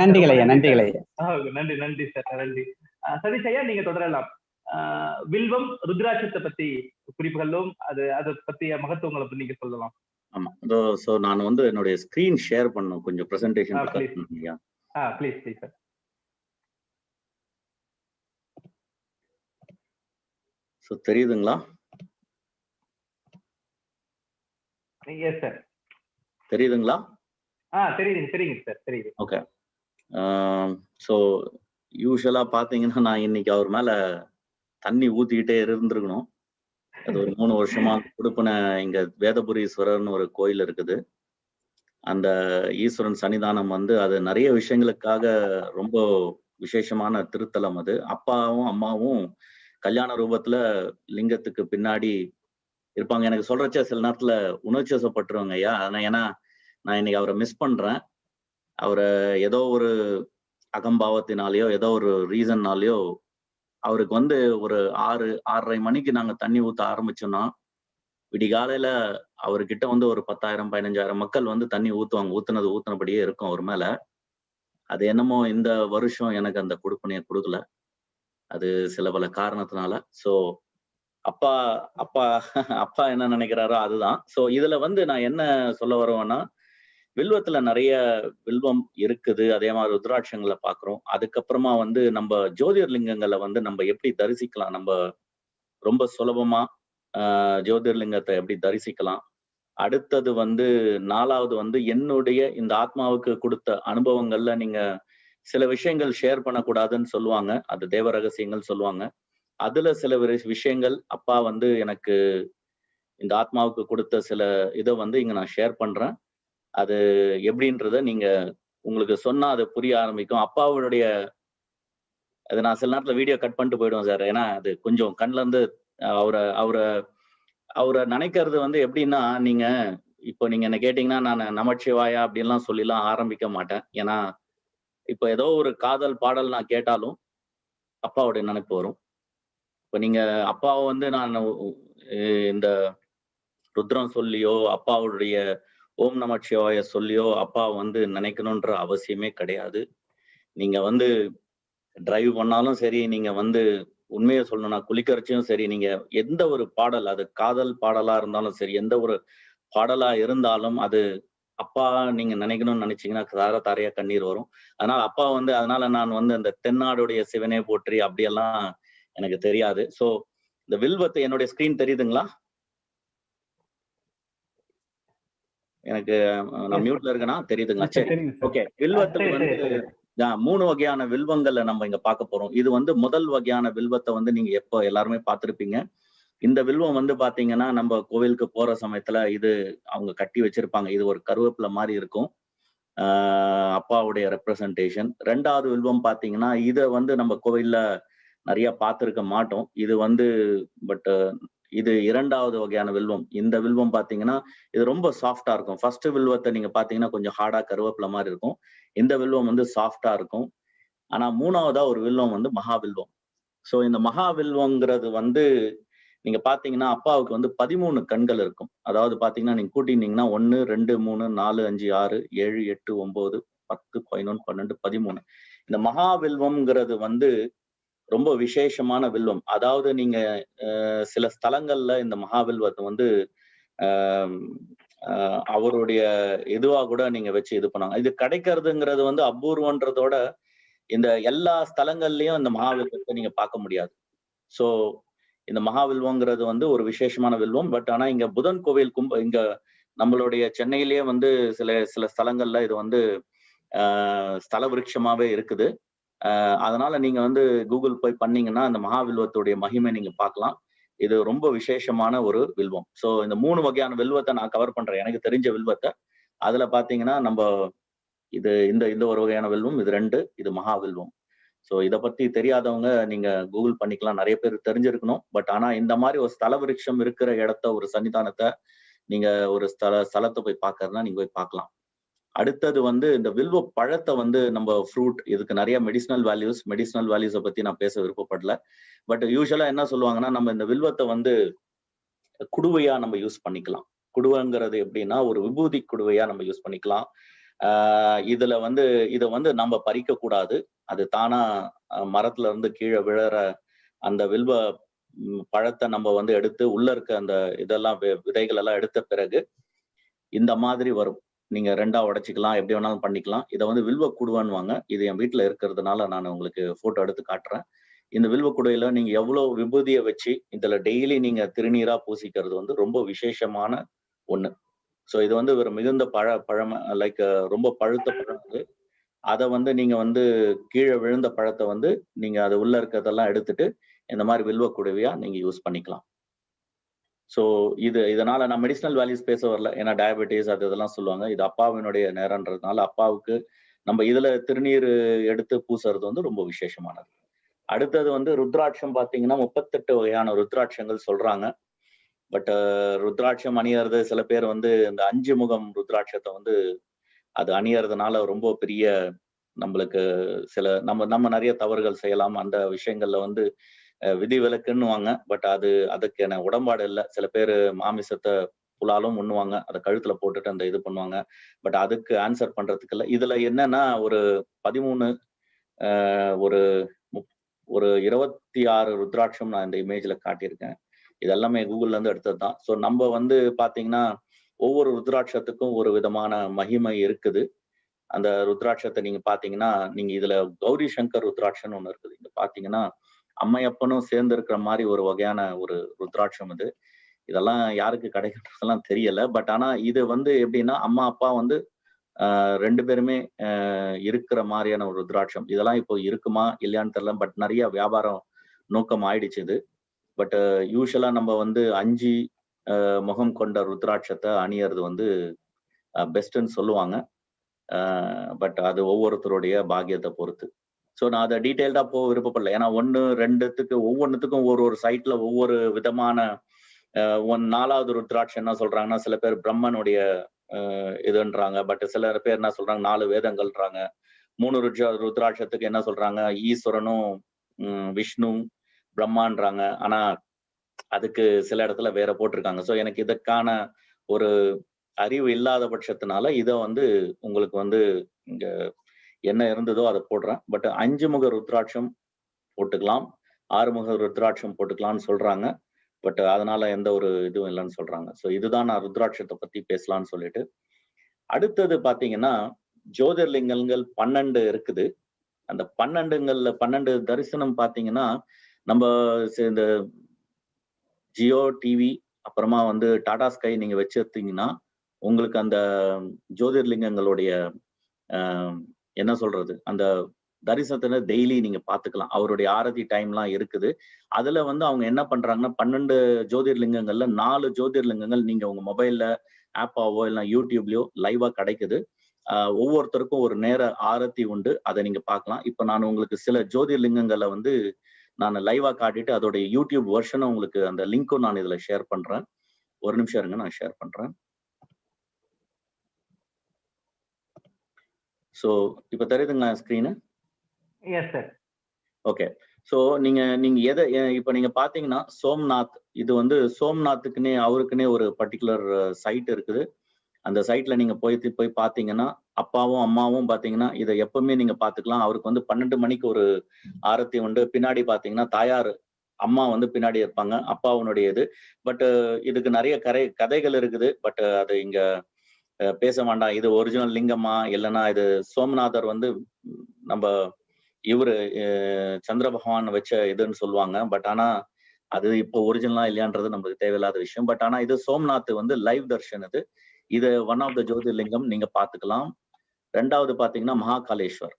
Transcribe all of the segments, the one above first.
நன்றிகள் ஐயா நன்றிகள் ஐயா. நன்றி நன்றி சார் நன்றி. ஆஹ் சதீஷ் ஐயா நீங்க தொடரலாம். வில்வம் ருத்ராட்சத்தை பத்தி குறிப்புகளும் அது அதை பத்திய மகத்துவங்களை பத்தி நீங்க சொல்லலாம். ஆமா. இதோ ஸோ நான் வந்து என்னுடைய ஸ்கிரீன் ஷேர் பண்ணும் கொஞ்சம் ப்ரெசன்டேஷன் please. ஆ ப்ளீஸ் ப்ளீஸ் சார். ஸோ தெரியுதுங்களா? எஸ் சார் தெரியுதுங்களா? ஆ தெரியுதுங்க தெரியுங்க சார் தெரியுது. ஓகே ஸோ யூஸ்வலாக பார்த்தீங்கன்னா நான் இன்னைக்கு அவர் மேலே தண்ணி ஊற்றிக்கிட்டே இருந்திருக்கணும். அது ஒரு மூணு வருஷமா கொடுப்பின இங்க வேதபுரீஸ்வரர்னு ஒரு கோயில் இருக்குது. அந்த ஈஸ்வரன் சன்னிதானம் வந்து அது நிறைய விஷயங்களுக்காக ரொம்ப விசேஷமான திருத்தலம் அது. அப்பாவும் அம்மாவும் கல்யாண ரூபத்துல லிங்கத்துக்கு பின்னாடி இருப்பாங்க. எனக்கு சொல்றச்ச சில நேரத்துல உணர்ச்சி வசப்பட்டுருவாங்க ஐயா. ஏன்னா நான் இன்னைக்கு அவரை மிஸ் பண்றேன். அவரை ஏதோ ஒரு அகம்பாவத்தினாலேயோ ஏதோ ஒரு ரீசன்னாலேயோ அவருக்கு வந்து ஒரு ஆறு ஆறரை மணிக்கு நாங்க தண்ணி ஊத்த ஆரம்பிச்சோம்னா விடிகாலையில அவர்கிட்ட வந்து ஒரு பத்தாயிரம் பதினஞ்சாயிரம் மக்கள் வந்து தண்ணி ஊத்துவாங்க. ஊத்துனது ஊத்துனபடியே இருக்கும் அவர் மேல. அது என்னமோ இந்த வருஷம் எனக்கு அந்த கொடுப்பனையை கொடுக்கல. அது சில பல காரணத்தினால. ஸோ அப்பா அப்பா அப்பா என்ன நினைக்கிறாரோ அதுதான். ஸோ இதுல வந்து நான் என்ன சொல்ல வருவேன்னா வில்வத்துல நிறைய வில்வம் இருக்குது. அதே மாதிரி ருத்ராட்சங்களை பாக்குறோம் அதுக்கப்புறமா வந்து நம்ம ஜோதிர்லிங்கங்களை வந்து நம்ம எப்படி தரிசிக்கலாம்? நம்ம ரொம்ப சுலபமா ஜோதிர்லிங்கத்தை எப்படி தரிசிக்கலாம்? அடுத்தது வந்து நாலாவது வந்து என்னுடைய இந்த ஆத்மாவுக்கு கொடுத்த அனுபவங்கள்ல நீங்க சில விஷயங்கள் ஷேர் பண்ணக்கூடாதுன்னு சொல்லுவாங்க. அது தேவ ரகசியங்கள் சொல்லுவாங்க. அதுல சில விஷயங்கள் அப்பா வந்து எனக்கு இந்த ஆத்மாவுக்கு கொடுத்த சில இதை வந்து இங்க நான் ஷேர் பண்றேன். அது எப்படின்றத நீங்க உங்களுக்கு சொன்னா அது புரிய ஆரம்பிக்கும். அப்பாவுடைய அது நான் சில நேரத்துல வீடியோ கட் பண்ணிட்டு போயிடுவேன் சார் ஏன்னா அது கொஞ்சம் கண்ல இருந்து அவரை அவரை அவரை நினைக்கிறது வந்து எப்படின்னா நீங்க இப்போ நீங்க என்ன கேட்டீங்கன்னா நான் நமச்சிவாயா அப்படின்லாம் சொல்லிலாம் ஆரம்பிக்க மாட்டேன். ஏன்னா இப்போ ஏதோ ஒரு காதல் பாடல் நான் கேட்டாலும் அப்பாவுடைய நினைப்பு வரும். இப்போ நீங்க அப்பாவை வந்து நான் இந்த ருத்ரம் சொல்லியோ அப்பாவுடைய ஓம் நமச்சிவாய சொல்லியோ அப்பா வந்து நினைக்கணுன்ற அவசியமே கிடையாது. நீங்க வந்து டிரைவ் பண்ணாலும் சரி நீங்க வந்து உண்மையை சொல்லணும்னா குளிக்கரைச்சியும் சரி நீங்க எந்த ஒரு பாடல் அது காதல் பாடலா இருந்தாலும் சரி எந்த ஒரு பாடலா இருந்தாலும் அது அப்பா நீங்க நினைக்கணும்னு நினைச்சீங்கன்னா தார தாரையா கண்ணீர் வரும். அதனால அப்பா வந்து அதனால நான் வந்து அந்த தென்னாடுடைய சிவனே போற்றி அப்படியெல்லாம் எனக்கு தெரியாது. சோ இந்த வில்வத்தை என்னுடைய ஸ்கிரீன் தெரியுதுங்களா? எனக்கு நான் மியூட்ல இருக்கேனா? தெரியுதுங்களா? சரி ஓகே வில்வத்துல சரி, வந்து மூணு வகையான வில்வங்களை நம்ம இங்க பார்க்க போறோம். இது வந்து முதல் வகையான வில்வத்தை வந்து நீங்க எப்போ எல்லாருமே பார்த்திருப்பீங்க. இந்த வில்வம் வந்து பாத்தீங்கன்னா நம்ம கோவிலுக்கு போற சமயத்துல இது அவங்க கட்டி வச்சிருப்பாங்க. இது ஒரு கருவேப்பிலை மாதிரி இருக்கும். அப்பாவுடைய ரெப்ரசன்டேஷன் ரெண்டாவது வில்வம் பாத்தீங்கன்னா இதை வந்து நம்ம கோவில்ல நிறைய பார்த்திருக்க மாட்டோம். இது வந்து பட் இது இரண்டாவது வகையான வில்வம். இந்த வில்வம் பாத்தீங்கன்னா இது ரொம்ப சாஃப்டா இருக்கும். ஃபர்ஸ்ட் வில்வத்தை நீங்க பாத்தீங்கன்னா கொஞ்சம் ஹார்டா கருவேப்பிலை மாதிரி இருக்கும். இந்த வில்வம் வந்து சாஃப்டா இருக்கும். ஆனா மூணாவதா ஒரு வில்வம் வந்து மகாவில்வம் சோ இந்த மகாவில்வங்கிறது வந்து நீங்க பாத்தீங்கன்னா அப்பாவுக்கு வந்து பதிமூணு கண்கள் இருக்கும். அதாவது பாத்தீங்கன்னா நீங்க கூட்டினீங்கன்னா ஒன்னு ரெண்டு மூணு நாலு அஞ்சு ஆறு ஏழு எட்டு ஒன்பது பத்து பதினொன்று பன்னெண்டு பதிமூணு. இந்த மகாவில்வம்ங்கிறது வந்து ரொம்ப விசேஷமான வில்வம். அதாவது நீங்க சில ஸ்தலங்கள்ல இந்த மகாவில்வத்தை வந்து அவருடைய இதுவா கூட நீங்க வச்சு இது பண்ணாங்க இது கிடைக்கிறதுங்கிறது வந்து அபூர்வன்றதோட இந்த எல்லா ஸ்தலங்கள்லயும் இந்த மகாவில்வத்தை நீங்க பார்க்க முடியாது. சோ இந்த மகாவில்வங்கிறது வந்து ஒரு விசேஷமான வில்வம். பட் ஆனா இங்க புதன் கோவில் கும்ப இங்க நம்மளுடைய சென்னையிலேயே வந்து சில சில ஸ்தலங்கள்ல இது வந்து ஆஹ், ஸ்தல விருட்சமாவே இருக்குது. அதனால நீங்க வந்து கூகுள் போய் பண்ணீங்கன்னா அந்த மகாவில்வத்துடைய மகிமை நீங்க பார்க்கலாம். இது ரொம்ப விசேஷமான ஒரு வில்வம். ஸோ இந்த மூணு வகையான வில்வத்தை நான் கவர் பண்றேன். எனக்கு தெரிஞ்ச வில்வத்தை. அதுல பாத்தீங்கன்னா நம்ம இது இந்த இந்த ஒரு வகையான வில்வம் இது ரெண்டு இது மகாவில்வம். ஸோ இதை பத்தி தெரியாதவங்க நீங்க கூகுள் பண்ணிக்கலாம். நிறைய பேர் தெரிஞ்சிருக்கணும். பட் ஆனா இந்த மாதிரி ஒரு ஸ்தல விருட்சம் இருக்கிற இடத்த ஒரு சன்னிதானத்தை நீங்க ஒரு ஸ்தல ஸ்தலத்தை போய் பார்க்கறதுனா நீங்க போய் பார்க்கலாம். அடுத்தது வந்து இந்த வில்வ பழத்தை வந்து நம்ம ஃப்ரூட் இதுக்கு நிறைய மெடிசனல் வேல்யூஸ் மெடிசனல் வேல்யூஸை பத்தி நான் பேச விருப்பப்படல. பட் யூஸ்வலா என்ன சொல்லுவாங்கன்னா நம்ம இந்த வில்வத்தை வந்து குடுவையா நம்ம யூஸ் பண்ணிக்கலாம். குடுவைங்கிறது எப்படின்னா ஒரு விபூதி குடுவையா நம்ம யூஸ் பண்ணிக்கலாம். ஆஹ் இதுல வந்து இதை வந்து நம்ம பறிக்க கூடாது அது தானா மரத்துல இருந்து கீழே விழற அந்த வில்வ பழத்தை நம்ம வந்து எடுத்து உள்ள இருக்க அந்த இதெல்லாம் வி- விதைகள் எல்லாம் எடுத்த பிறகு இந்த மாதிரி வரும். நீங்க ரெண்டா உடைச்சிக்கலாம் எப்படி வேணாலும் பண்ணிக்கலாம். இதை வந்து வில்வ குடுவான்வாங்க இது என் வீட்டுல இருக்கிறதுனால நான் உங்களுக்கு போட்டோ எடுத்து காட்டுறேன். இந்த வில்வ குடையில நீங்க எவ்வளவு விபூதியை வச்சு இதுல டெய்லி நீங்க திருநீரா பூசிக்கிறது வந்து ரொம்ப விசேஷமான ஒண்ணு. ஸோ இது வந்து ஒரு மிகுந்த பழ பழம லைக் ரொம்ப பழுத்த பழம் அது. அதை வந்து நீங்க வந்து கீழே விழுந்த பழத்தை வந்து நீங்க அது உள்ள இருக்கிறதெல்லாம் எடுத்துட்டு இந்த மாதிரி வில்வ குடுவையா நீங்க யூஸ் பண்ணிக்கலாம். ஸோ இது இதனால நான் மெடிசனல் வேல்யூஸ் பேச வரல. ஏன்னா டயபெட்டிஸ் அது இதெல்லாம் சொல்லுவாங்க. இது அப்பாவினுடைய நேரம்ன்றதுனால அப்பாவுக்கு நம்ம இதுல திருநீர் எடுத்து பூசுறது வந்து ரொம்ப விசேஷமானது. அடுத்தது வந்து ருத்ராட்சம் பார்த்தீங்கன்னா முப்பத்தெட்டு வகையான ருத்ராட்சங்கள் சொல்றாங்க. பட் ருத்ராட்சம் அணியறது சில பேர் வந்து இந்த அஞ்சு முகம் ருத்ராட்சத்தை வந்து அது அணியறதுனால ரொம்ப பெரிய நம்மளுக்கு சில நம்ம நம்ம நிறைய தவறுகள் செய்யலாம். அந்த விஷயங்கள்ல வந்து விதி விலக்குன்னுவாங்க பட் அது அதுக்கு என உடம்பாடு இல்லை. சில பேர் மாமிசத்தை புலாலும் உண்ணுவாங்க. அதை கழுத்துல போட்டுட்டு அந்த இது பண்ணுவாங்க. பட் அதுக்கு ஆன்சர் பண்றதுக்கு இல்லை. இதுல என்னன்னா ஒரு பதிமூணு ஆஹ், ஒரு ஒரு இருபத்தி ஆறு ருத்ராட்சம் நான் இந்த இமேஜ்ல காட்டியிருக்கேன். இது எல்லாமே கூகுள்ல இருந்து எடுத்தது தான். ஸோ நம்ம வந்து பாத்தீங்கன்னா ஒவ்வொரு ருத்ராட்சத்துக்கும் ஒரு விதமான மகிமை இருக்குது. அந்த ருத்ராட்சத்தை நீங்க பாத்தீங்கன்னா நீங்க இதுல கௌரி சங்கர் ருத்ராட்சம்னு ஒன்று இருக்குது. இங்க பாத்தீங்கன்னா அம்மையப்பனும் சேர்ந்து இருக்கிற மாதிரி ஒரு வகையான ஒரு ருத்ராட்சம் இது. இதெல்லாம் யாருக்கு கிடைக்கிறதெல்லாம் தெரியல. பட் ஆனா இது வந்து எப்படின்னா அம்மா அப்பா வந்து ரெண்டு பேருமே இருக்கிற மாதிரியான ஒரு ருத்ராட்சம். இதெல்லாம் இப்போ இருக்குமா இல்லையான்னு தெரியல. பட் நிறைய வியாபாரம் நோக்கம் ஆயிடுச்சு இது. பட் யூஸ்வலா நம்ம வந்து அஞ்சு முகம் கொண்ட ருத்ராட்சத்தை அணியறது வந்து பெஸ்ட்ன்னு சொல்லுவாங்க. பட் அது ஒவ்வொருத்தருடைய பாக்கியத்தை பொறுத்து. ஸோ நான் அதை டீட்டெயில்டாக போக விருப்பப்படல. ஏன்னா ஒன்று ரெண்டுத்துக்கு ஒவ்வொன்றுத்துக்கும் ஒரு ஒரு சைட்ல ஒவ்வொரு விதமான ஒன் நாலாவது ருத்ராட்சம் என்ன சொல்றாங்கன்னா சில பேர் பிரம்மனுடைய இதுன்றாங்க. பட் சில பேர் என்ன சொல்றாங்க நாலு வேதங்கள்ன்றாங்க. மூணு ருத்ரா ருத்ராட்சத்துக்கு என்ன சொல்றாங்க ஈஸ்வரனும் விஷ்ணு பிரம்மான்றாங்க. ஆனா அதுக்கு சில இடத்துல வேற போட்டிருக்காங்க. ஸோ எனக்கு இதுக்கான ஒரு அறிவு இல்லாத பட்சத்தினால இதை வந்து உங்களுக்கு வந்து இங்க என்ன இருந்ததோ அதை போடுறேன். பட் அஞ்சு முக ருத்ராட்சம் போட்டுக்கலாம். ஆறு முக ருத்ராட்சம் போட்டுக்கலாம்னு சொல்றாங்க. பட் அதனால எந்த ஒரு இதுவும் இல்லைன்னு சொல்றாங்க. ஸோ இதுதான் நான் ருத்ராட்சத்தை பத்தி பேசலாம்னு சொல்லிட்டு. அடுத்தது பாத்தீங்கன்னா ஜோதிர்லிங்கங்கள் பன்னெண்டு இருக்குது. அந்த பன்னெண்டுங்கள்ல பன்னெண்டு தரிசனம் பாத்தீங்கன்னா நம்ம இந்த ஜியோ டிவி அப்புறமா வந்து டாடா ஸ்கை நீங்க வச்சிருந்தீங்கன்னா உங்களுக்கு அந்த ஜோதிர்லிங்கங்களுடைய என்ன சொல்றது? அந்த தரிசனத்துல டெய்லி நீங்க பாத்துக்கலாம். அவருடைய ஆரதி டைம்லாம் இருக்குது. அதுல வந்து அவங்க என்ன பண்றாங்கன்னா பன்னெண்டு ஜோதிர்லிங்கங்கள்ல நாலு ஜோதிர்லிங்கங்கள் நீங்க உங்க மொபைல்ல ஆப்பாவோ இல்லை யூடியூப்லயோ லைவா கிடைக்குது. ஒவ்வொருத்தருக்கும் ஒரு நேர ஆரத்தி உண்டு. அதை நீங்க பார்க்கலாம் இப்போ நான் உங்களுக்கு சில ஜோதிர்லிங்கங்களை வந்து நான் லைவா காட்டிட்டு அதோடைய யூடியூப் வெர்ஷனை உங்களுக்கு அந்த லிங்க்கும் நான் இதுல ஷேர் பண்றேன். ஒரு நிமிஷம் இருங்க நான் ஷேர் பண்றேன். ஸோ இப்போ தெரியுதுங்களா screen yes sir okay so நீங்க நீங்க எதை இப்ப நீங்க பாத்தீங்கன்னா சோம்நாத் இது வந்து சோம்நாத்துக்குன்னே அவருக்குன்னே ஒரு பர்டிகுலர் சைட் இருக்குது. அந்த சைட்ல நீங்க போய் போய் பாத்தீங்கன்னா அப்பாவும் அம்மாவும் பாத்தீங்கன்னா இதை எப்பவுமே நீங்க பாத்துக்கலாம். அவருக்கு வந்து பன்னெண்டு மணிக்கு ஒரு ஆரத்தி உண்டு. பின்னாடி பாத்தீங்கன்னா தாயார் அம்மா வந்து பின்னாடி இருப்பாங்க அப்பாவுனுடைய இது பட் இதுக்கு நிறைய கரை கதைகள் இருக்குது. பட் அது இங்க பேச வேண்டாம். இது ஒரிஜினல் லிங்கமா இல்லைன்னா இது சோமநாதர் வந்து நம்ம இவரு சந்திர பகவான் வச்ச இதுன்னு சொல்லுவாங்க. பட் ஆனா அது இப்போ ஒரிஜினலா இல்லையான்றது நம்மளுக்கு தேவையில்லாத விஷயம். பட் ஆனா இது சோம்நாத் வந்து லைவ் தர்ஷன் இது. இது ஒன் ஆஃப் த ஜோதிர்லிங்கம் நீங்க பாத்துக்கலாம் ரெண்டாவது பாத்தீங்கன்னா மகாகாலேஸ்வர்.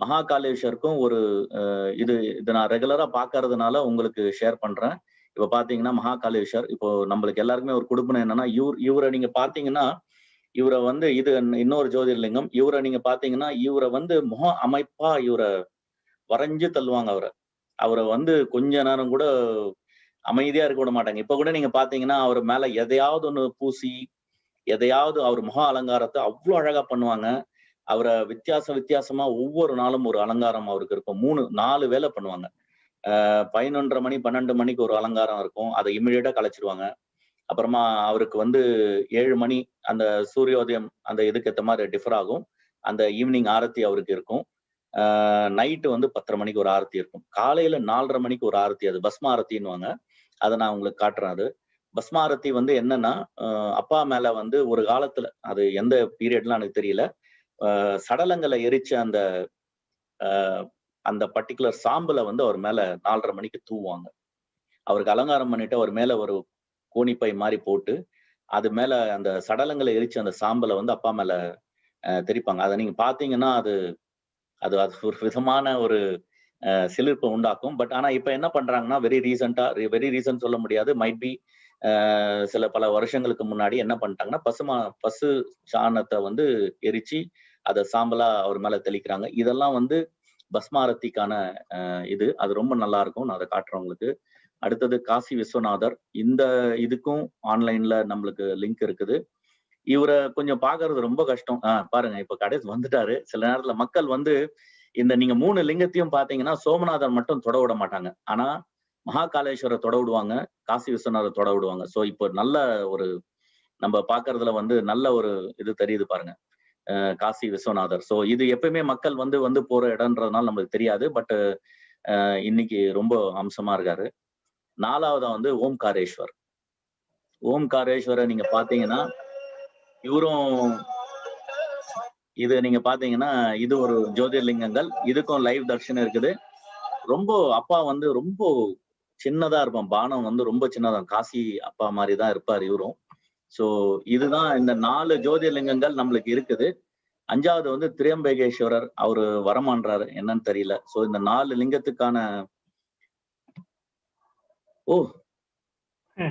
மகாகாலேஸ்வருக்கும் ஒரு அஹ், இது இது நான் ரெகுலரா பாக்குறதுனால உங்களுக்கு ஷேர் பண்றேன். இப்ப பாத்தீங்கன்னா மகாகாலேஸ்வர் இப்போ நம்மளுக்கு எல்லாருக்குமே ஒரு குடும்பம் என்னன்னா இவர் இவரை நீங்க பாத்தீங்கன்னா இவரை வந்து இது இன்னொரு ஜோதிர்லிங்கம் இவரை நீங்க பாத்தீங்கன்னா இவரை வந்து முக அமைப்பா இவரை வரைஞ்சு தள்ளுவாங்க அவரை. அவரை வந்து கொஞ்ச நேரம் கூட அமைதியா இருக்க விட மாட்டாங்க. இப்ப கூட நீங்க பாத்தீங்கன்னா அவர் மேல எதையாவது ஒண்ணு பூசி எதையாவது அவர் முக அலங்காரத்தை அவ்வளோ அழகா பண்ணுவாங்க. அவரை வித்தியாச வித்தியாசமா ஒவ்வொரு நாளும் ஒரு அலங்காரம் அவருக்கு இருக்கும். மூணு நாலு வேலை பண்ணுவாங்க. பதினொன்றரை மணி பன்னெண்டு மணிக்கு ஒரு அலங்காரம் இருக்கும். அதை இம்மிடியட்டா கலைச்சிருவாங்க. அப்புறமா அவருக்கு வந்து ஏழு மணி அந்த சூரியோதயம் அந்த இதுக்கு ஏற்ற மாதிரி டிஃபர் ஆகும். அந்த ஈவினிங் ஆரத்தி அவருக்கு இருக்கும். நைட்டு வந்து பத்தரை மணிக்கு ஒரு ஆரத்தி இருக்கும். காலையில நாலரை மணிக்கு ஒரு ஆரத்தி. அது பஸ்ம ஆரத்தின்னுவாங்க. அதை நான் உங்களுக்கு காட்டுறேன் அது. பஸ்மாரத்தி வந்து என்னன்னா அப்பா மேல வந்து ஒரு காலத்துல அது எந்த பீரியட்லாம் எனக்கு தெரியல. சடலங்களை எரிச்ச அந்த அந்த பர்டிகுலர் சாம்பலை வந்து அவர் மேல நாலரை மணிக்கு தூவாங்க அவருக்கு அலங்காரம் பண்ணிட்டு அவர் மேல ஒரு கோணிப்பை மாதிரி போட்டு அது மேல அந்த சடலங்களை எரிச்சு அந்த சாம்பலை வந்து அப்பா மேல தெரிப்பாங்க அதை நீங்க பாத்தீங்கன்னா அது அது அது ஒரு விதமான ஒரு சிலிர்ப்பை உண்டாக்கும். பட் ஆனா இப்ப என்ன பண்றாங்கன்னா வெரி ரீசெண்டா வெரி ரீசன் சொல்ல முடியாது. மைட் பி சில பல வருஷங்களுக்கு முன்னாடி என்ன பண்ணிட்டாங்கன்னா பசுமா பசு சாணத்தை வந்து எரிச்சு அதை சாம்பலா அவர் மேல தெளிக்கிறாங்க. இதெல்லாம் வந்து பஸ்மாரத்திக்கான அஹ் இது. அது ரொம்ப நல்லா இருக்கும் நான் அதை காட்டுறேன் உங்களுக்கு. அடுத்தது காசி விஸ்வநாதர். இந்த இதுக்கும் ஆன்லைன்ல நம்மளுக்கு லிங்க் இருக்குது. இவரை கொஞ்சம் பாக்குறது ரொம்ப கஷ்டம். ஆஹ் பாருங்க இப்ப கடைசி வந்துட்டாரு. சில நேரத்துல மக்கள் வந்து இந்த நீங்க மூணு லிங்கத்தையும் பாத்தீங்கன்னா சோமநாதர் மட்டும் தொட விட மாட்டாங்க. ஆனா மகாகாலேஸ்வரர் தொட விடுவாங்க காசி விஸ்வநாதர் தொட விடுவாங்க. சோ இப்போ நல்ல ஒரு நம்ம பாக்குறதுல வந்து நல்ல ஒரு இது தெரியுது பாருங்க. காசி விஸ்வநாதர். ஸோ இது எப்பயுமே மக்கள் வந்து வந்து போற இடம்ன்றதுனால நம்மளுக்கு தெரியாது. பட் இன்னைக்கு ரொம்ப அம்சமா இருக்காரு. நாலாவதா வந்து ஓம்காரேஸ்வர். ஓம்காரேஸ்வரை நீங்க பாத்தீங்கன்னா இவரும் இது நீங்க பாத்தீங்கன்னா இது ஒரு ஜோதிர்லிங்கங்கள். இதுக்கும் லைவ் தர்ஷன் இருக்குது. ரொம்ப அப்பா வந்து ரொம்ப சின்னதா இருப்பான். பானம் வந்து ரொம்ப சின்னதான். காசி அப்பா மாதிரி தான் இருப்பார் இவரும். சோ இதுதான் இந்த நாலு ஜோதிர்லிங்கங்கள் நம்மளுக்கு இருக்குது. அஞ்சாவது வந்து திரியம்பகேஸ்வரர் அவரு வரமான்றாரு. என்னன்னு தெரியல. சோ இந்த நாலு லிங்கத்துக்கான ஓ.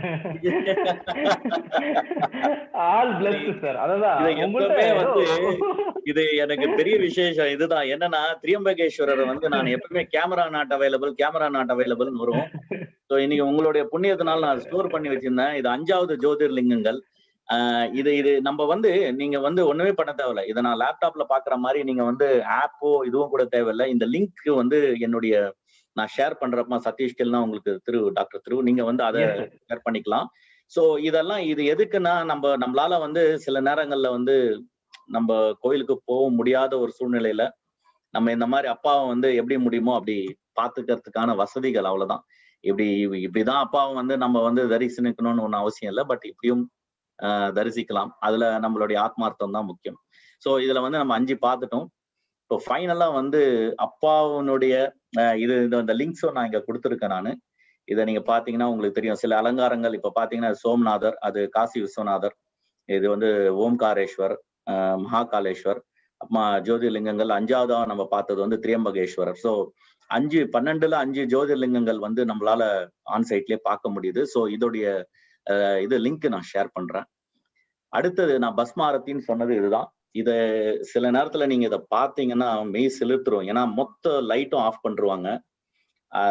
இது எனக்கு பெரிய விசேஷம். இதுதான். என்னன்னா திரியம்பகேஸ்வரர் வந்து நான் எப்பவுமே camera not available camera not available வரும் ஸோ இன்னைக்கு உங்களுடைய புண்ணியத்தினால நான் ஸ்டோர் பண்ணி வச்சிருந்தேன். இது அஞ்சாவது ஜோதிர்லிங்கங்கள். இது இது நம்ம வந்து நீங்க வந்து ஒண்ணுமே பண்ண தேவையில்ல. இதை நான் லேப்டாப்ல பாக்குற மாதிரி நீங்க வந்து ஆப்போ இதுவும் கூட தேவையில்ல. இந்த லிங்க் வந்து என்னுடைய நான் ஷேர் பண்றப்ப சதீஷ்கல்னா உங்களுக்கு திரு டாக்டர் திரு. நீங்க வந்து அதை ஷேர் பண்ணிக்கலாம். சோ இதெல்லாம் இது எதுக்குன்னா நம்ம நம்மளால வந்து சில நேரங்கள்ல வந்து நம்ம கோயிலுக்கு போக முடியாத ஒரு சூழ்நிலையில நம்ம இந்த மாதிரி அப்பாவை வந்து எப்படி முடியுமோ அப்படி பாத்துக்கிறதுக்கான வசதிகள் அவ்வளவுதான். இப்படி இப்படிதான் அப்பாவும் வந்து நம்ம வந்து தரிசனிக்கணும்னு ஒன்றும் அவசியம் இல்லை. பட் இப்படியும் தரிசிக்கலாம். அதுல நம்மளுடைய ஆத்மார்த்தம் தான் முக்கியம். ஸோ இதுல வந்து நம்ம அஞ்சு பார்த்துட்டோம். இப்போ ஃபைனலா வந்து அப்பாவுனுடைய இது இந்த லிங்க்ஸும் நான் இங்க கொடுத்துருக்கேன் நான். இதை நீங்க பாத்தீங்கன்னா உங்களுக்கு தெரியும். சில அலங்காரங்கள் இப்ப பாத்தீங்கன்னா சோம்நாதர் அது காசி விஸ்வநாதர் இது வந்து ஓம்காரேஸ்வர் மகாகாலேஸ்வர் அம்மா ஜோதிர்லிங்கங்கள் அஞ்சாவதாக நம்ம பார்த்தது வந்து திரியம்பகேஸ்வரர். ஸோ அஞ்சு பன்னெண்டுல அஞ்சு ஜோதிர்லிங்கங்கள் வந்து நம்மளால ஆன் சைட்லயே பார்க்க முடியுது. ஸோ இதோடைய இது லிங்க் நான் ஷேர் பண்றேன். அடுத்தது நான் பஸ்மாரத்தின்னு சொன்னது இதுதான். இதை சில நேரத்துல நீங்க இதை பார்த்தீங்கன்னா மெய் செலுத்துரும் ஏன்னா மொத்த லைட்டும் ஆஃப் பண்ணிருவாங்க.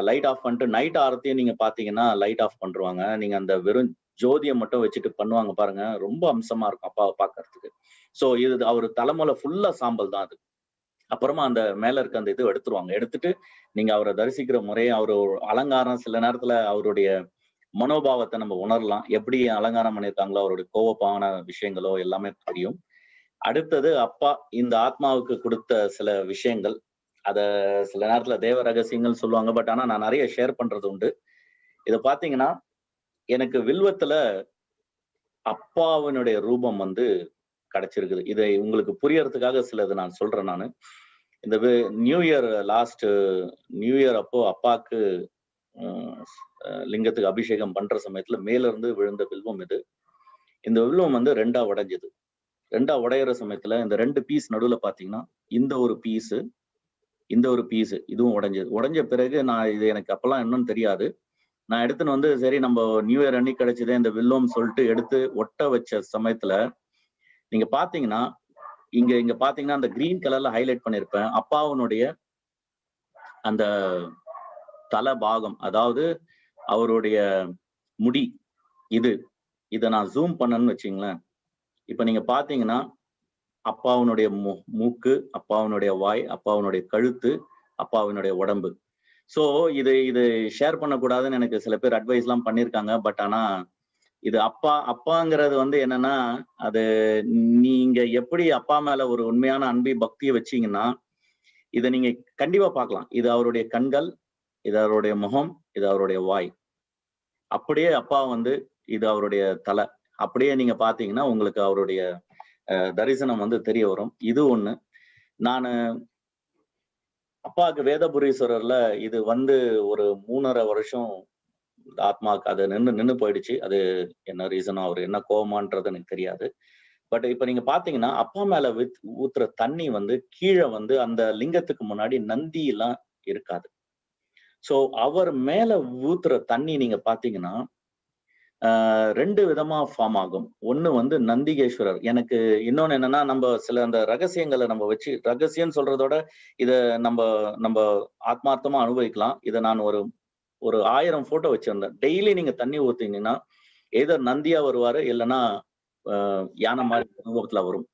லைட் ஆஃப் பண்ணிட்டு நைட் ஆரத்தையும் நீங்க பாத்தீங்கன்னா லைட் ஆஃப் பண்ணிருவாங்க. நீங்க அந்த வெறும் ஜோதியை மட்டும் வச்சுட்டு பண்ணுவாங்க பாருங்க. ரொம்ப அம்சமா இருக்கும் அப்பாவை பாக்குறதுக்கு ஸோ இது அவர் தலைமுறை ஃபுல்லா சாம்பல் தான் அது. அப்புறமா அந்த மேல இருக்க அந்த இது எடுத்துருவாங்க. எடுத்துட்டு நீங்க அவரை தரிசிக்கிற முறையை அவர் அலங்காரம் சில நேரத்துல அவருடைய மனோபாவத்தை நம்ம உணரலாம். எப்படி அலங்காரம் பண்ணியிருக்காங்களோ அவருடைய கோவப்பான விஷயங்களோ எல்லாமே தெரியும். அடுத்தது அப்பா இந்த ஆத்மாவுக்கு கொடுத்த சில விஷயங்கள். அத சில நேரத்துல தேவ ரகசியங்கள் சொல்லுவாங்க. பட் ஆனா நான் நிறைய ஷேர் பண்றது உண்டு. இத பாத்தீங்கன்னா எனக்கு வில்வத்துல அப்பாவினுடைய ரூபம் வந்து கிடைச்சிருக்குது. இதை உங்களுக்கு புரியறதுக்காக சிலது நான் சொல்றேன் நான். இந்த new year last new year அப்போ அப்பாக்கு லிங்கத்துக்கு அபிஷேகம் பண்ற சமயத்துல மேல இருந்து விழுந்த வில்வம் இது. இந்த வில்வம் வந்து ரெண்டா உடைஞ்சது. ரெண்டா உடையிற சமயத்துல இந்த ரெண்டு பீஸ் நடுவுல பாத்தீங்கன்னா இந்த ஒரு பீஸ் இந்த ஒரு பீஸ் இதுவும் உடைஞ்சது. உடைஞ்ச பிறகு நான் இது எனக்கு அப்பெல்லாம் என்னன்னு தெரியாது. நான் எடுத்துன்னு வந்து சரி நம்ம நியூ இயர் அன்னைக்கு கிடைச்சதே இந்த வில்லோம் சொல்லிட்டு எடுத்து ஒட்ட வச்ச சமயத்துல நீங்க பாத்தீங்கன்னா இங்க இங்க பாத்தீங்கன்னா அந்த கிரீன் கலர்ல ஹைலைட் பண்ணிருப்பேன். அப்பாவுனுடைய அந்த தலை பாகம் அதாவது அவருடைய முடி இது இதை நான் ஜூம் பண்ணேன்னு வச்சுங்களேன். இப்ப நீங்க பாத்தீங்கன்னா அப்பாவினுடைய மூக்கு அப்பாவினுடைய வாய் அப்பாவினுடைய கழுத்து அப்பாவினுடைய உடம்பு. ஸோ இது இது ஷேர் பண்ணக்கூடாதுன்னு எனக்கு சில பேர் அட்வைஸ் எல்லாம் பண்ணியிருக்காங்க பட் ஆனா இது அப்பா அப்பாங்கிறது வந்து என்னன்னா அது நீங்க எப்படி அப்பா மேல ஒரு உண்மையான அன்பை பக்தியை வச்சீங்கன்னா இதை நீங்க கண்டிப்பா பார்க்கலாம். இது அவருடைய கண்கள் இது அவருடைய முகம் இது அவருடைய வாய். அப்படியே அப்பா வந்து இது அவருடைய தலை. அப்படியே நீங்க பாத்தீங்கன்னா உங்களுக்கு அவருடைய தரிசனம் வந்து தெரிய வரும். இது ஒண்ணு. நான் அப்பாவுக்கு வேதபுரீஸ்வரர்ல இது வந்து ஒரு மூணரை வருஷம் ஆத்மாக்கு அது நின்று நின்று போயிடுச்சு. அது என்ன ரீசனோ அவர் என்ன கோவமான்றது எனக்கு தெரியாது. பட் இப்ப நீங்க பாத்தீங்கன்னா அப்பா மேல வித் ஊத்துற தண்ணி வந்து கீழே வந்து அந்த லிங்கத்துக்கு முன்னாடி நந்தி எல்லாம் இருக்காது. சோ அவர் மேல ஊத்துற தண்ணி நீங்க பாத்தீங்கன்னா ஆஹ் ரெண்டு விதமா ஃபார்ம் ஆகும். ஒண்ணு வந்து நந்திகேஸ்வரர். எனக்கு இன்னொன்னு என்னன்னா நம்ம சில அந்த ரகசியங்களை நம்ம வச்சு ரகசியம் சொல்றதோட இத நம்ம நம்ம ஆத்மார்த்தமா அனுபவிக்கலாம். இதை நான் ஒரு ஒரு ஆயிரம் போட்டோ வச்சிருந்தேன். டெய்லி நீங்க தண்ணி ஊத்தீங்கன்னா ஏதோ நந்தியா வருவாரு இல்லைன்னா யானை மாதிரி அனுபவத்துல வரும்.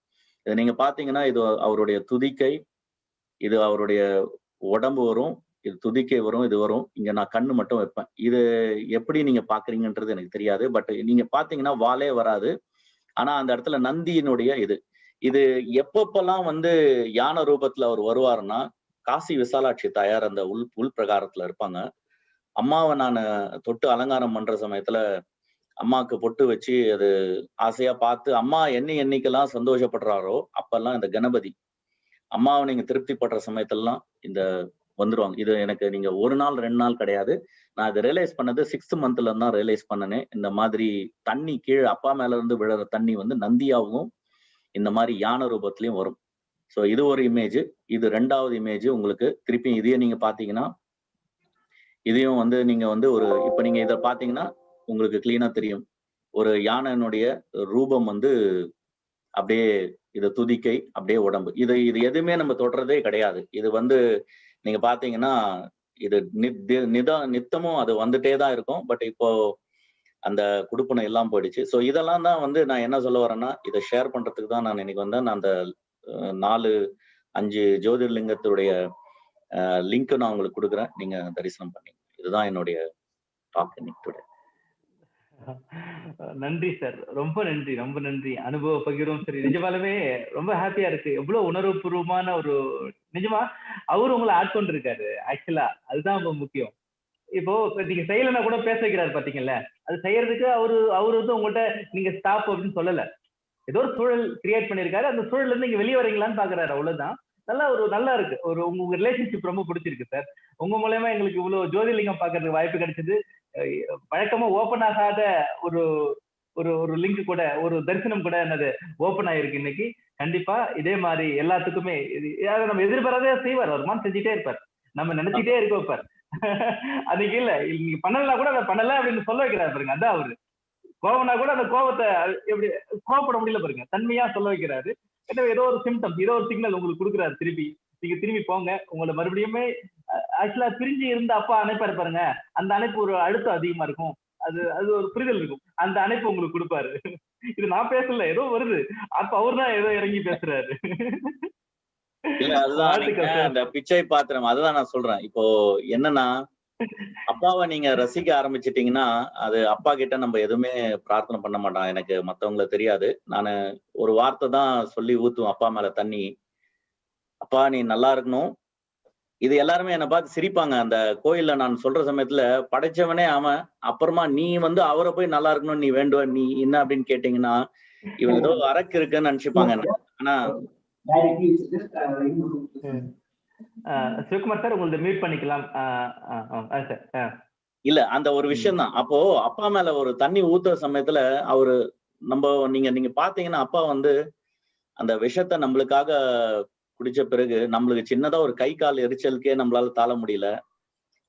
இதை நீங்க பாத்தீங்கன்னா இது அவருடைய துதிக்கை இது அவருடைய உடம்பு வரும் இது துதிக்கை வரும் இது வரும். இங்க நான் கண்ணு மட்டும் வைப்பேன். இது எப்படி நீங்க பாக்குறீங்கன்றது எனக்கு தெரியாது. பட் நீங்க பாத்தீங்கன்னா வாலே வராது. ஆனா அந்த இடத்துல நந்தியினுடைய இது. இது எப்பப்பெல்லாம் வந்து யானை ரூபத்துல அவர் வருவாருன்னா காசி விசாலாட்சி தாயார் அந்த உள் உள் பிரகாரத்துல இருப்பாங்க. அம்மாவை நான் தொட்டு அலங்காரம் பண்ற சமயத்துல அம்மாவுக்கு பொட்டு வச்சு அது ஆசையா பார்த்து அம்மா என்னை என்னைக்கெல்லாம் சந்தோஷப்படுறாரோ அப்பெல்லாம் இந்த கணபதி. அம்மாவை நீங்க திருப்தி படுற சமயத்தெல்லாம் இந்த வந்துருவாங்க. இது எனக்கு நீங்க ஒரு நாள் ரெண்டு நாள் கிடையாது. நான் இதை ரியலைஸ் பண்ணது சிக்ஸ்த் மந்த்ல தான் ரியலைஸ் பண்ணனே இந்த மாதிரி தண்ணி கீழே அப்பா மேல இருந்து விழுற தண்ணி வந்து நந்தியாகவும் இந்த மாதிரி யானை ரூபத்திலையும் வரும். ஸோ இது ஒரு இமேஜ் இது ரெண்டாவது இமேஜ் உங்களுக்கு. திருப்பி இதையே நீங்க பாத்தீங்கன்னா இதையும் வந்து நீங்க வந்து ஒரு இப்ப நீங்க இதை பாத்தீங்கன்னா உங்களுக்கு கிளீனா தெரியும். ஒரு யானையினுடைய ரூபம் வந்து அப்படியே இது துதிக்கை அப்படியே உடம்பு. இது இது எதுவுமே நம்ம தொடுறதே கிடையாது. இது வந்து நீங்க பாத்தீங்கன்னா இது நி- தி- நிதா நித்தமும் அது வந்துட்டே தான் இருக்கும். பட் இப்போ அந்த குடுப்பனை எல்லாம் போயிடுச்சு. ஸோ இதெல்லாம் தான் வந்து நான் என்ன சொல்ல வரேன்னா இதை ஷேர் பண்றதுக்கு தான் நான் இன்னைக்கு வந்தேன். நான் அந்த நாலு அஞ்சு ஜோதிர்லிங்கத்துடைய லிங்க் நான் உங்களுக்கு கொடுக்குறேன். நீங்க தரிசனம் பண்ணி இதுதான் என்னுடைய டாக் இன்னைக்கு நன்றி சார் ரொம்ப நன்றி ரொம்ப நன்றி. அனுபவ பகிரும் சரி நிஜமாலுமே ரொம்ப ஹாப்பியா இருக்கு. எவ்வளவு உணர்வுபூர்வமான ஒரு நிஜமா அவரு உங்களை ஆட்கொண்டிருக்காரு ஆக்சுவலா அதுதான் ரொம்ப முக்கியம். இப்போ நீங்க செய்யலன்னா கூட பேச வைக்கிறாரு பாத்தீங்கல்ல? அது செய்யறதுக்கு அவரு அவரு வந்து உங்கள்கிட்ட நீங்க ஸ்டாப் அப்படின்னு சொல்லல. ஏதோ ஒரு சூழல் கிரியேட் பண்ணிருக்காரு. அந்த சூழல்ல இருந்து நீங்க வெளியே வரீங்களான்னு பாக்குறாரு. அவ்வளவுதான். நல்லா ஒரு நல்லா இருக்கு. ஒரு உங்க ரிலேஷன்ஷிப் ரொம்ப பிடிச்சிருக்கு சார் உங்க மூலயமா எங்களுக்கு இவ்வளவு ஜோதிர்லிங்கம் பாக்குறதுக்கு வாய்ப்பு கிடைச்சது. வழக்கமா ஓபன் ஆகாத ஒரு ஒரு ஒரு லிங்க் கூட ஒரு தரிசனம் கூட என்னது ஓபன் ஆயிருக்கு இன்னைக்கு. கண்டிப்பா இதே மாதிரி எல்லாத்துக்குமே இது நம்ம எதிர்பாராதே செய்வார். அவர் மாதிரி செஞ்சுட்டே இருப்பார். நம்ம நினைச்சிட்டே இருக்க வைப்பார் அதுக்கு இல்ல நீங்க பண்ணலாம் கூட அதை பண்ணல அப்படின்னு சொல்ல வைக்கிறார் பாருங்க. அதான் அவரு. கோவம்னா கூட அந்த கோவத்தை அது எப்படி கோவப்பட முடியல பாருங்க. தன்மையா சொல்ல வைக்கிறாரு. ஏதோ ஒரு சிம்டம் ஏதோ ஒரு சிக்னல் உங்களுக்கு கொடுக்குறாரு திருப்பி. நீங்க திரும்பி போங்க. உங்களை மறுபடியுமே ஆக்சுவலா பிரிஞ்சு இருந்த அப்பா அணைப்பாரு பாருங்க. அந்த அணைப்பு ஒரு அழுத்தம் அதிகமா இருக்கும். அது அது ஒரு புரிதல் இருக்கும். அந்த அணைப்பு உங்களுக்கு கொடுப்பாரு. இது நான் பேசல ஏதோ வருது. அப்ப அவர் தான் ஏதோ இறங்கி பேசுறாரு. இல்ல அதுதான். அந்த பிச்சை பாத்திரம் அதுதான் நான் சொல்றேன். இப்போ என்னன்னா அப்பாவை நீங்க ரசிக்க ஆரம்பிச்சிட்டீங்கன்னா அது அப்பா கிட்ட நம்ம எதுவுமே பிரார்த்தனை பண்ண மாட்டோம். எனக்கு மத்தவங்கள தெரியாது. நான் ஒரு வார்த்தை தான் சொல்லி ஊத்துவேன். அப்பா மேல தண்ணி. அப்பா நீ நல்லா இருக்கணும். இது எல்லாருமே என்னை பார்த்து சிரிப்பாங்க. அந்த கோயில்ல நான் சொல்ற சமயத்துல படைச்சவனே அவன். அப்புறமா நீ வந்து அவரை போய் நல்லா இருக்கணும் நீ வேண்டுவ நீ என்ன அப்படின்னு கேட்டீங்கன்னா இவன் ஏதோ அரக்கு இருக்குன்னு நினைச்சுப்பாங்க. ஆனா சிவகுமார் சார் உங்களது மியூட் பண்ணிக்கலாம். இல்ல அந்த ஒரு விஷயம் தான் அப்போ அப்பா மேல ஒரு தண்ணி ஊத்துற சமயத்துல அவரு நம்ம நீங்க நீங்க பாத்தீங்கன்னா அப்பா வந்து அந்த விஷத்தை நம்மளுக்காக குடிச்ச பிறகு நம்மளுக்கு சின்னதா ஒரு கை கால் எரிச்சலுக்கே நம்மளால தாழ முடியல.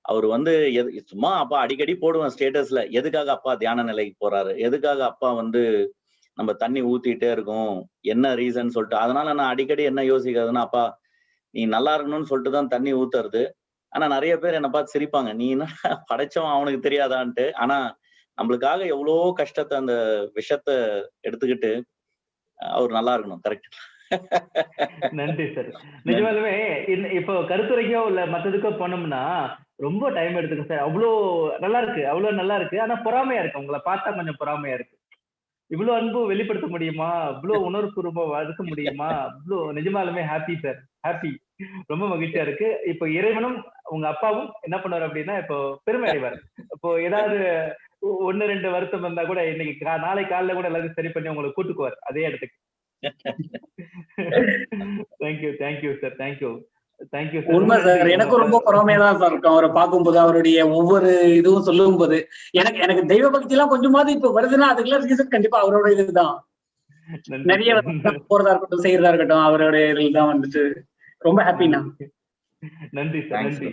அவர் வந்து எது சும்மா அப்பா அடிக்கடி போடுவேன் ஸ்டேட்டஸ்ல எதுக்காக அப்பா தியான நிலைக்கு போறாரு? எதுக்காக அப்பா வந்து நம்ம தண்ணி ஊத்திட்டே இருக்கோம்? என்ன ரீசன் சொல்லிட்டு. அதனால நான் அடிக்கடி என்ன யோசிக்கிறதுன்னா அப்பா நீ நல்லா இருக்கணும்னு சொல்லிட்டு தான் தண்ணி ஊத்துறது. ஆனா நிறைய பேர் என்னை பார்த்து சிரிப்பாங்க. நீ என்ன படைச்சவன் அவனுக்கு தெரியாதான்ட்டு. ஆனா நம்மளுக்காக எவ்வளோ கஷ்டத்தை அந்த விஷத்தை எடுத்துக்கிட்டு அவர் நல்லா இருக்கணும். கரெக்ட் நன்றி சார் நிஜமாலுமே இப்போ கருத்துரைக்கோ இல்ல மத்ததுக்கோ போனோம்னா ரொம்ப டைம் எடுத்துக்கும் சார் அவ்வளோ நல்லா இருக்கு அவ்வளோ நல்லா இருக்கு. ஆனா பொறாமையா இருக்கு. உங்களை பார்த்தா கொஞ்சம் பொறாமையா இருக்கு. இவ்வளவு அன்பு வெளிப்படுத்த முடியுமா? இவ்வளவு உணர்வுபூர்வமா வளர்க்க முடியுமா? இவ்வளோ நிஜமாலுமே ஹாப்பி சார் ஹாப்பி ரொம்ப மகிழ்ச்சியா இருக்கு. இப்போ இறைவனும் உங்க அப்பாவும் என்ன பண்ணுவார் அப்படின்னா இப்போ பெருமை அடைவார். இப்போ ஏதாவது ஒ- ஒண்ணு ரெண்டு வருத்தம் வந்தா கூட இன்னைக்கு நாளை காலைல கூட எல்லாத்தையும் சரி பண்ணி உங்களை கூட்டுக்குவார். அதே இடத்துக்கு. Thank you thank you sir thank you thank you உண்மை சார் எனக்கும் ரொம்ப பொறாமையா தான் சார் இருக்கும் அவரை பார்க்கும்போது அவருடைய ஒவ்வொரு இதுவும் சொல்லும் போது எனக்கு எனக்கு தெய்வ பக்தி எல்லாம் கொஞ்சமாவது இப்ப வருதுன்னா அதுக்கெல்லாம் ரீசன் கண்டிப்பா அவரோட இதுதான் நிறைய போறதா இருக்கட்டும் செய்யறதா இருக்கட்டும் அவரோட இதுதான் வந்துட்டு ரொம்ப ஹாப்பிண்ணா நன்றி சார் நன்றி